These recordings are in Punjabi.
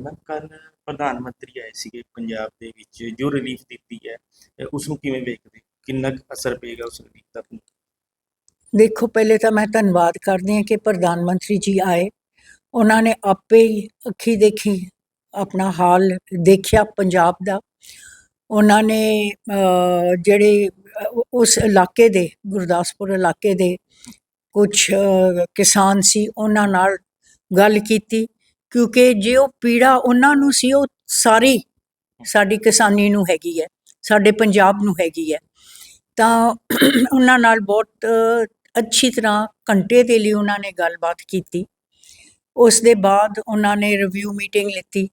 ਮੈਂ ਕੱਲ ਪ੍ਰਧਾਨ ਮੰਤਰੀ ਆਏ ਸੀਗੇ ਪੰਜਾਬ ਦੇ ਵਿੱਚ, ਜੋ ਰਿਲੀਫ ਦਿੱਤੀ ਹੈ ਉਸ ਨੂੰ ਕਿਵੇਂ ਵੇਖਦੇ? ਕਿੰਨਾ ਅਸਰ ਪਏਗਾ ਉਸ ਰਿਲੀਫ ਦਾ? ਦੇਖੋ, ਪਹਿਲੇ ਤਾਂ ਮੈਂ ਧੰਨਵਾਦ ਕਰਦੀ ਹਾਂ ਕਿ ਪ੍ਰਧਾਨ ਮੰਤਰੀ ਜੀ ਆਏ। ਉਹਨਾਂ ਨੇ ਆਪੇ ਹੀ ਅੱਖੀ ਦੇਖੀ, ਆਪਣਾ ਹਾਲ ਦੇਖਿਆ ਪੰਜਾਬ ਦਾ। ਉਹਨਾਂ ਨੇ ਜਿਹੜੇ ਉਸ ਇਲਾਕੇ ਦੇ, ਗੁਰਦਾਸਪੁਰ ਇਲਾਕੇ ਦੇ ਕੁਝ ਕਿਸਾਨ ਸੀ, ਉਹਨਾਂ ਨਾਲ ਗੱਲ ਕੀਤੀ। ਕਿਉਂਕਿ ਜੇ ਉਹ ਪੀੜਾ ਉਹਨਾਂ ਨੂੰ ਸੀ, ਉਹ ਸਾਰੀ ਸਾਡੀ ਕਿਸਾਨੀ ਨੂੰ ਹੈਗੀ ਹੈ, ਸਾਡੇ ਪੰਜਾਬ ਨੂੰ ਹੈਗੀ ਹੈ। ਤਾਂ ਉਹਨਾਂ ਨਾਲ ਬਹੁਤ ਅੱਛੀ ਤਰ੍ਹਾਂ ਘੰਟੇ ਦੇ ਲਈ ਉਹਨਾਂ ਨੇ ਗੱਲਬਾਤ ਕੀਤੀ। ਉਸ ਦੇ ਬਾਅਦ ਉਹਨਾਂ ਨੇ ਰਿਵਿਊ ਮੀਟਿੰਗ ਲਿੱਤੀ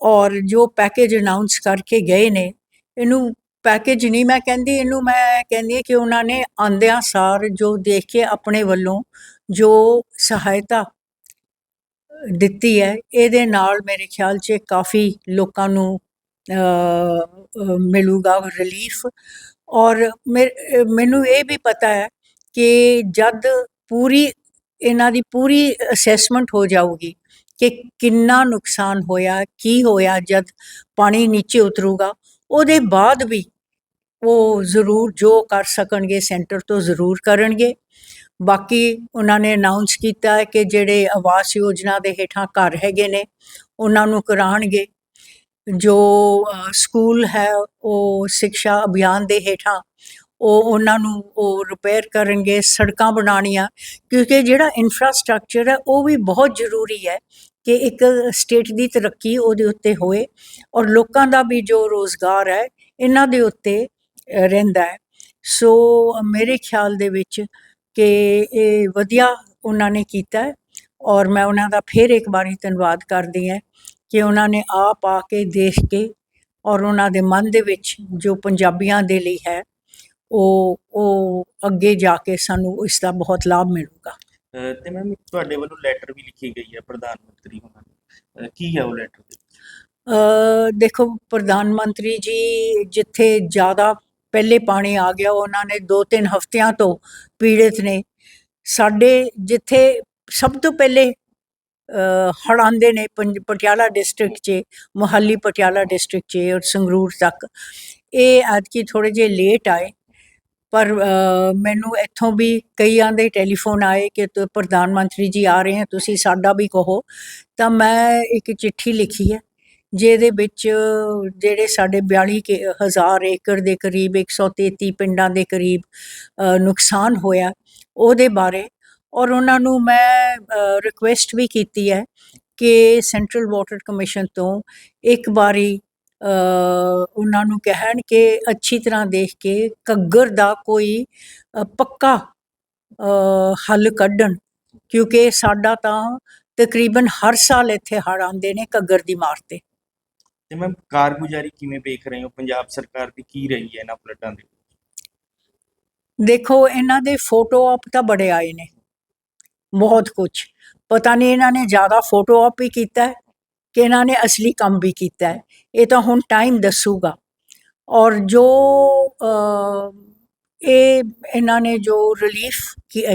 ਔਰ ਜੋ ਪੈਕੇਜ ਅਨਾਉਂਸ ਕਰਕੇ ਗਏ ਨੇ, ਇਹਨੂੰ ਪੈਕੇਜ ਨਹੀਂ ਮੈਂ ਕਹਿੰਦੀ, ਇਹਨੂੰ ਮੈਂ ਕਹਿੰਦੀ ਹਾਂ ਕਿ ਉਹਨਾਂ ਨੇ ਆਂਦਿਆਂ ਸਾਰ ਜੋ ਦੇਖ ਕੇ ਆਪਣੇ ਵੱਲੋਂ ਜੋ ਸਹਾਇਤਾ ਦਿੱਤੀ ਹੈ। ਇਹਦੇ ਨਾਲ ਮੇਰੇ ਖਿਆਲ 'ਚ ਕਾਫੀ ਲੋਕਾਂ ਨੂੰ ਅ, ਮਿਲੂਗਾ ਰਿਲੀਫ ਔਰ ਮੇ- ਮੈਨੂੰ ਇਹ ਵੀ ਪਤਾ ਹੈ ਕਿ ਜਦ ਪੂਰੀ ਇਹਨਾਂ ਦੀ ਪੂਰੀ ਅਸੈਸਮੈਂਟ ਹੋ ਜਾਊਗੀ ਕਿ ਕਿੰਨਾ ਨੁਕਸਾਨ ਹੋਇਆ ਕੀ ਹੋਇਆ ਜਦ ਪਾਣੀ ਨੀਚੇ ਉਤਰੂਗਾ ਉਹਦੇ ਬਾਅਦ ਵੀ ਉਹ ਜ਼ਰੂਰ ਜੋ ਕਰ ਸਕਣਗੇ ਸੈਂਟਰ ਤੋਂ ਜ਼ਰੂਰ ਕਰਨਗੇ। ਬਾਕੀ ਉਹਨਾਂ ਨੇ ਅਨਾਉਂਸ ਕੀਤਾ ਹੈ ਕਿ ਜਿਹੜੇ ਆਵਾਸ ਯੋਜਨਾ ਦੇ ਹੇਠਾਂ ਘਰ ਹੈਗੇ ਨੇ, ਉਹਨਾਂ ਨੂੰ ਕਰਾਉਣਗੇ। ਜੋ ਸਕੂਲ ਹੈ, ਉਹ ਸਿੱਖਿਆ ਅਭਿਆਨ ਦੇ ਹੇਠਾਂ, ਉਹ ਉਹਨਾਂ ਨੂੰ ਉਹ ਰਿਪੇਅਰ ਕਰਨਗੇ, ਸੜਕਾਂ ਬਣਾਉਣੀਆਂ, ਕਿਉਂਕਿ ਜਿਹੜਾ ਇਨਫਰਾਸਟ੍ਰਕਚਰ ਹੈ, ਉਹ ਵੀ ਬਹੁਤ ਜ਼ਰੂਰੀ ਹੈ ਕਿ ਇੱਕ ਸਟੇਟ ਦੀ ਤਰੱਕੀ ਉਹਦੇ ਉੱਤੇ ਹੋਏ ਔਰ ਲੋਕਾਂ ਦਾ ਵੀ ਜੋ ਰੋਜ਼ਗਾਰ ਹੈ, ਇਹਨਾਂ ਦੇ ਉੱਤੇ ਰਹਿੰਦਾ ਹੈ। ਸੋ ਮੇਰੇ ਖਿਆਲ ਦੇ ਵਿੱਚ ਕਿ ਇਹ ਵਧੀਆ ਉਹਨਾਂ ਨੇ ਕੀਤਾ ਔਰ ਮੈਂ ਉਹਨਾਂ ਦਾ ਫਿਰ ਇੱਕ ਵਾਰੀ ਧੰਨਵਾਦ ਕਰਦੀ ਹਾਂ ਕਿ ਉਹਨਾਂ ਨੇ ਆਪ ਆ ਕੇ ਦੇਖ ਕੇ ਔਰ ਉਹਨਾਂ ਦੇ ਮਨ ਦੇ ਵਿੱਚ ਜੋ ਪੰਜਾਬੀਆਂ ਦੇ ਲਈ ਹੈ ਉਹ ਉਹ ਅੱਗੇ ਜਾ ਕੇ ਸਾਨੂੰ ਇਸ ਦਾ ਬਹੁਤ ਲਾਭ ਮਿਲੂਗਾ। ਤੇ ਮੈਮ ਤੁਹਾਡੇ ਵੱਲੋਂ ਲੈਟਰ ਵੀ ਲਿਖੀ ਗਈ ਹੈ ਪ੍ਰਧਾਨ ਮੰਤਰੀ ਹੋਣਾ ਨੂੰ ਕੀ ਹੈ ਉਹ ਲੈਟਰ ਦੇਖੋ ਪ੍ਰਧਾਨ ਮੰਤਰੀ ਜੀ ਜਿੱਥੇ ਜ਼ਿਆਦਾ ਪਹਿਲੇ ਪਾਣੀ ਆ ਗਿਆ, ਉਹਨਾਂ ਨੇ 2-3 ਹਫ਼ਤਿਆਂ ਤੋਂ ਪੀੜਿਤ ਨੇ। ਸਾਡੇ ਜਿੱਥੇ ਸਭ ਤੋਂ ਪਹਿਲੇ ਹੜਾਂਦੇ ਨੇ ਪੰਜ- ਪਟਿਆਲਾ ਡਿਸਟ੍ਰਿਕਟ 'ਚ, ਮੁਹਾਲੀ ਪਟਿਆਲਾ ਡਿਸਟ੍ਰਿਕਟ 'ਚ ਔਰ ਸੰਗਰੂਰ ਤੱਕ। ਇਹ ਅੱਜ ਕੀ ਥੋੜੇ ਜਿਹੇ ਲੇਟ ਆਏ, ਪਰ ਮੈਨੂੰ ਇੱਥੋਂ ਵੀ ਕਈਆਂ ਦੇ ਟੈਲੀਫੋਨ ਆਏ ਕਿ ਪ੍ਰਧਾਨ ਮੰਤਰੀ ਜੀ ਆ ਰਹੇ ਹੈ ਤੁਸੀਂ ਸਾਡਾ ਵੀ ਕਹੋ। ਤਾਂ ਮੈਂ ਇੱਕ ਚਿੱਠੀ ਲਿਖੀ ਹੈ ਜਿਹਦੇ ਵਿੱਚ ਜਿਹੜੇ ਸਾਡੇ 42 ਕੇ- ਹਜ਼ਾਰ ਏਕੜ ਦੇ ਕਰੀਬ 133 ਪਿੰਡਾਂ ਦੇ ਕਰੀਬ ਨੁਕਸਾਨ ਹੋਇਆ ਉਹਦੇ ਬਾਰੇ। ਔਰ ਉਹਨਾਂ ਨੂੰ ਮੈਂ ਰਿਕੁਐਸਟ ਵੀ ਕੀਤੀ ਹੈ ਕਿ ਸੈਂਟਰਲ ਵਾਟਰ ਕਮਿਸ਼ਨ ਤੋਂ ਇੱਕ ਵਾਰੀ ਉਹਨਾਂ ਨੂੰ ਕਹਿਣ ਕਿ ਅੱਛੀ ਤਰ੍ਹਾਂ ਦੇਖ ਕੇ ਘੱਗਰ ਦਾ ਕੋਈ ਪੱਕਾ ਹੱਲ ਕੱਢਣ। ਕਿਉਂਕਿ ਸਾਡਾ ਤਾਂ ਤਕਰੀਬਨ ਹਰ ਸਾਲ ਇੱਥੇ ਹੜ੍ਹ ਆਉਂਦੇ ਨੇ ਘੱਗਰ ਦੀ ਮਾਰ ਤੇ। ਤੇ ਮੈਮ ਕਾਰਗੁਜ਼ਾਰੀ ਕਿਵੇਂ ਵੇਖ ਰਹੇ ਹੋ? ਪੰਜਾਬ ਸਰਕਾਰ ਦੀ ਕੀ ਰਹੀ ਹੈ ਇਹਨਾਂ ਫਲੱਡਾਂ ਦੇ ਦੇਖੋ ਇਹਨਾਂ ਦੇ ਫੋਟੋ ਆਪ ਤਾਂ ਬੜੇ ਆਏ ਨੇ। ਬਹੁਤ ਕੁਝ ਪਤਾ ਨਹੀਂ ਇਹਨਾਂ ਨੇ ਜ਼ਿਆਦਾ ਫੋਟੋ ਆਪ ਹੀ ਕੀਤਾ ਹੈ ਕਿ ਇਹਨਾਂ ਨੇ ਅਸਲੀ ਕੰਮ ਵੀ ਕੀਤਾ ਹੈ। ਇਹ ਤਾਂ ਹੁਣ ਟਾਈਮ ਦੱਸੂਗਾ। ਔਰ ਜੋ ਇਹ ਇਹਨਾਂ ਨੇ ਜੋ ਰਿਲੀਫ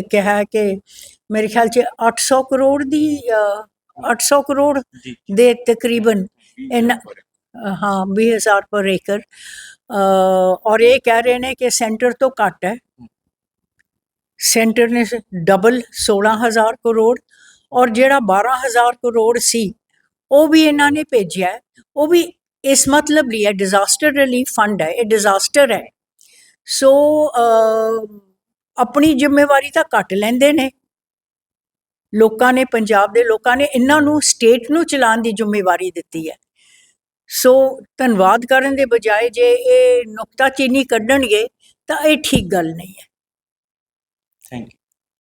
ਕਿਹਾ ਕਿ ਮੇਰੇ ਖਿਆਲ 'ਚ 800 ਕਰੋੜ ਦੀ ਅ, 800 ਕਰੋੜ ਦੇ ਤਕਰੀਬਨ ਇਹਨਾਂ ਅ, ਹਾਂ 20000 ਪਰ ਏਕੜ ਅ, ਔਰ ਇਹ ਕਹਿ ਰਹੇ ਨੇ ਕਿ ਸੈਂਟਰ ਤੋਂ ਘੱਟ ਹੈ। ਸੈਂਟਰ ਨੇ ਡਬਲ 16000 ਕਰੋੜ ਔਰ ਜਿਹੜਾ 12000 ਕਰੋੜ ਸੀ ਉਹ ਵੀ ਇਹਨਾਂ ਨੇ ਭੇਜਿਆ ਉਹ ਵੀ ਇਸ ਮਤਲਬ ਲਈ ਹੈ ਡਿਜ਼ਾਸਟਰ ਰਿਲੀਫ ਫੰਡ ਹੈ ਇਹ ਡਿਜ਼ਾਸਟਰ ਹੈ। ਸੋ ਆਪਣੀ ਜ਼ਿੰਮੇਵਾਰੀ ਤਾਂ ਘੱਟ ਲੈਂਦੇ ਨੇ। ਲੋਕਾਂ ਨੇ ਪੰਜਾਬ ਦੇ ਲੋਕਾਂ ਨੇ ਇਹਨਾਂ ਨੂੰ ਸਟੇਟ ਨੂੰ ਚਲਾਉਣ ਦੀ ਜ਼ਿੰਮੇਵਾਰੀ ਦਿੱਤੀ ਹੈ। ਸੋ ਧੰਨਵਾਦ ਕਰਨ ਦੇ ਬਜਾਏ ਜੇ ਇਹ ਨੁਕਤਾਚੀਨੀ ਕੱਢਣਗੇ ਤਾਂ ਇਹ ਠੀਕ ਗੱਲ ਨਹੀਂ ਹੈ। Thank you